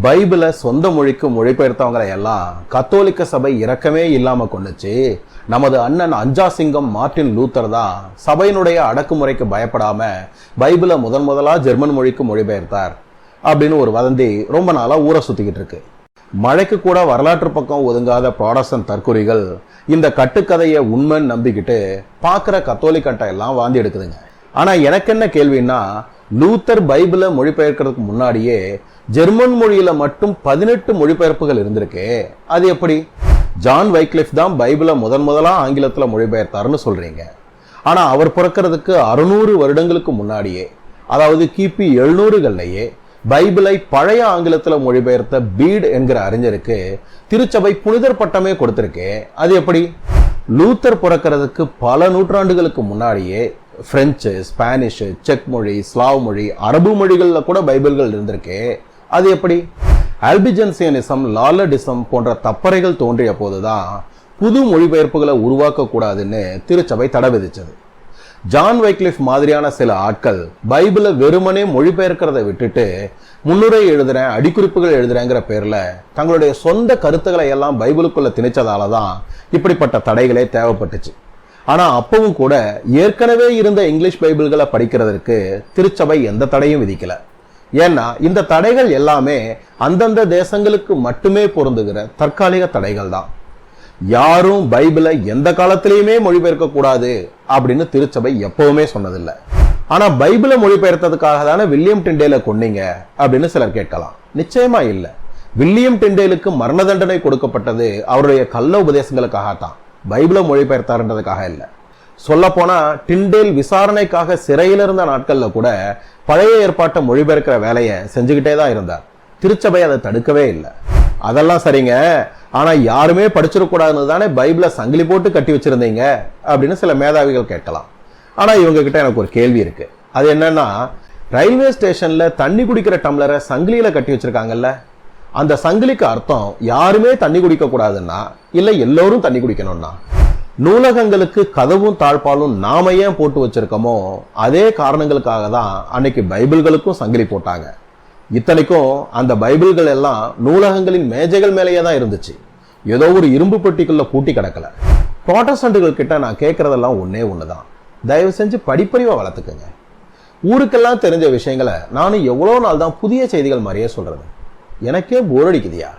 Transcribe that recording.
பைபிளை சொந்த மொழிக்கு மொழிபெயர்த்தவங்களை எல்லாம் கத்தோலிக்க சபை இறக்கமே இல்லாம கொண்டுச்சு. நமது அண்ணன் அஞ்சாசிங்கம் மார்ட்டின் லூத்தர் தான் சபையினுடைய அடக்குமுறைக்கு பயப்படாம பைபிளை முதன் முதலா ஜெர்மன் மொழிக்கு மொழிபெயர்த்தார் அப்படின்னு ஒரு வதந்தி ரொம்ப நாளா ஊரை சுத்திக்கிட்டு இருக்கு. மழைக்கு கூட வரலாற்று பக்கம் ஒதுங்காத ப்ராடஸ்டன் தற்குறிகள் இந்த கட்டுக்கதையை உண்மைன்னு நம்பிக்கிட்டு பார்க்குற கத்தோலிக்கட்டை எல்லாம் வாந்தி எடுக்குதுங்க. ஆனால் எனக்கு என்ன கேள்வின்னா லூத்தர் பைபிளை மொழிபெயர்க்கிறதுக்கு முன்னாடியே ஜெர்மன் மொழியில மட்டும் பதினெட்டு மொழிபெயர்ப்புகள் இருந்திருக்கு. அது எப்படி? ஜான் வைக்லிஃப் தான் பைபிளை முதன் முதலா ஆங்கிலத்துல மொழிபெயர்த்தாருன்னு சொல்றீங்க. ஆனா அவர் பிறக்கிறதுக்கு அறுநூறு வருடங்களுக்கு முன்னாடியே அதாவது கிபி எழுநூறுகள்லயே பைபிளை பழைய ஆங்கிலத்துல மொழிபெயர்த்த பீட் என்கிற அறிஞருக்கு திருச்சபை புனிதர் பட்டமே கொடுத்திருக்கு. அது எப்படி? லூத்தர் பிறக்கிறதுக்கு பல நூற்றாண்டுகளுக்கு முன்னாடியே ஃப்ரெஞ்சு ஸ்பானிஷ் செக் மொழி ஸ்லாவ் மொழி அரபு மொழிகளில் கூட பைபிள்கள் இருந்திருக்கு. அது எப்படி? ஆல்பிஜென்சியனிசம் லாலடிசம் போன்ற தப்பறைகள் தோன்றிய போதுதான் புது மொழிபெயர்ப்புகளை உருவாக்கக்கூடாதுன்னு திருச்சபை தடை விதிச்சது. ஜான் வைக்லிஃப் மாதிரியான சில ஆட்கள் பைபிளை வெறுமனே மொழிபெயர்க்கிறத விட்டுட்டு முன்னுரை எழுதுறேன் அடிக்குறிப்புகள் எழுதுறேங்கிற பேரில் தங்களுடைய சொந்த கருத்துக்களை எல்லாம் பைபிளுக்குள்ள திணிச்சதால தான் இப்படிப்பட்ட தடைகளே தேவைப்பட்டுச்சு. ஆனால் அப்பவும் கூட ஏற்கனவே இருந்த இங்கிலீஷ் பைபிள்களை படிக்கிறதற்கு திருச்சபை எந்த தடையும் விதிக்கல. ஏன்னா இந்த தடைகள் எல்லாமே அந்தந்த தேசங்களுக்கு மட்டுமே பொருந்துகிற தற்காலிக தடைகள் தான். யாரும் பைபிளை எந்த காலத்திலையுமே மொழிபெயர்க்க கூடாது அப்படின்னு திருச்சபை எப்பவுமே சொன்னதில்லை. ஆனா பைபிளை மொழிபெயர்த்ததுக்காக தானே வில்லியம் டிண்டேல கொன்னீங்க அப்படின்னு சிலர் கேட்கலாம். நிச்சயமா இல்ல. வில்லியம் டிண்டேலுக்கு மரண தண்டனை கொடுக்கப்பட்டது அவருடைய கள்ள உபதேசங்களுக்காகத்தான். பைபிளை மொழிபெயர்த்தாருன்றதுக்காக இல்லை. சொல்லப்போனால் டிண்டேல் விசாரணைக்காக சிறையில் இருந்த நாட்களில் கூட பழைய ஏற்பாட்டை மொழிபெயர்க்கிற வேலையை செஞ்சுக்கிட்டே தான் இருந்தார். திருச்சபை அதை தடுக்கவே இல்லை. அதெல்லாம் சரிங்க. ஆனால் யாருமே படிச்சிடக்கூடாதுன்னு தானே பைபிளை சங்கிலி போட்டு கட்டி வச்சிருந்தீங்க அப்படின்னு சில மேதாவிகள் கேட்கலாம். ஆனால் இவங்ககிட்ட எனக்கு ஒரு கேள்வி இருக்குது அது என்னன்னா ரயில்வே ஸ்டேஷனில் தண்ணி குடிக்கிற டம்ளரை சங்கிலியில் கட்டி வச்சிருக்காங்கல்ல அந்த சங்கிலிக்கு அர்த்தம் யாருமே தண்ணி குடிக்க கூடாதுன்னா இல்ல எல்லோரும் தண்ணி குடிக்கணும்னா. நூலகங்களுக்கு கதவும் தாழ்பாலும் நாம ஏன் போட்டு வச்சிருக்கோமோ அதே காரணங்களுக்காக தான் அன்னைக்கு பைபிள்களுக்கும் சங்கிலி போட்டாங்க. இத்தனைக்கும் அந்த பைபிள்கள் எல்லாம் நூலகங்களின் மேஜைகள் மேலேயே தான் இருந்துச்சு. ஏதோ ஒரு இரும்பு பெட்டிக்குள்ள பூட்டி கிடக்கல. ப்ராட்டஸ்டன்ட்டுகள் கிட்ட நான் கேட்கறதெல்லாம் ஒன்னே ஒண்ணுதான். தயவு செஞ்சு படிப்பறிவை வளர்த்துக்குங்க. ஊருக்கெல்லாம் தெரிஞ்ச விஷயங்களை நானும் எவ்வளோ நாள் தான் புதிய செய்திகள் மாதிரியே சொல்றது. எனக்கே போர் அடிக்குதியா?